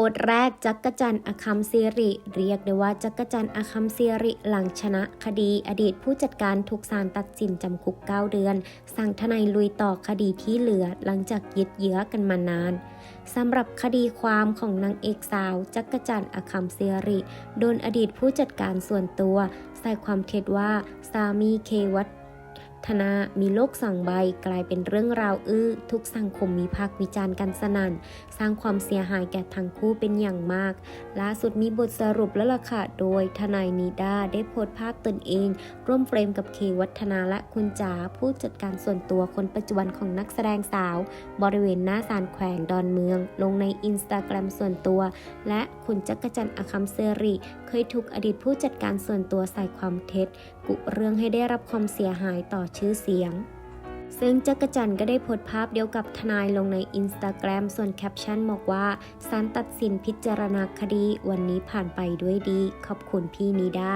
พสต์แรกจักรจันทร์อคัมซีริ เรียกได้ว่าจักรจันทร์อคัมซีริ หลังชนะคดี อดีตผู้จัดการถูกศาลตัดสินจำคุก 9 เดือน สั่งทนายลุยต่อคดีที่เหลือหลังจากยึดเยื้อกันมานานสำหรับคดีความของนางเอกสาว จักรจันทร์อคัมซีริ โดนอดีตผู้จัดการส่วนตัว ใส่ความเท็จว่าสามีเควัต ธนา มีโลกสองใบ กลายเป็นเรื่องราวอื้อ ทุกสังคมมีภาควิจารณ์กันสนั่น สร้างความเสียหายแก่ทั้งคู่เป็นอย่างมาก ล่าสุดมีบทสรุปแล้วล่ะค่ะ โดยทนายนีดาได้โพสต์ภาพตนเอง ร่วมเฟรมกับเควัฒนาและคุณจ๋าผู้จัดการส่วนตัวคนปัจจุบันของนักแสดงสาว บริเวณหน้าศาลแขวงดอนเมือง ลงในอินสตาแกรมส่วนตัว และคุณจักรจันทร์อคัมเซริเคยถูกอดีตผู้จัดการส่วนตัวใส่ความเท็จกุเรื่องให้ได้รับความเสียหายต่อชื่อเสียง ซึ่งจักรจันก็ได้โพสต์ภาพเดียวกับทนายลงในอินสตาแกรมส่วนแคปชั่นบอกว่าศาลตัดสินพิจารณาคดีวันนี้ผ่านไปด้วยดี ขอบคุณพี่นิด้า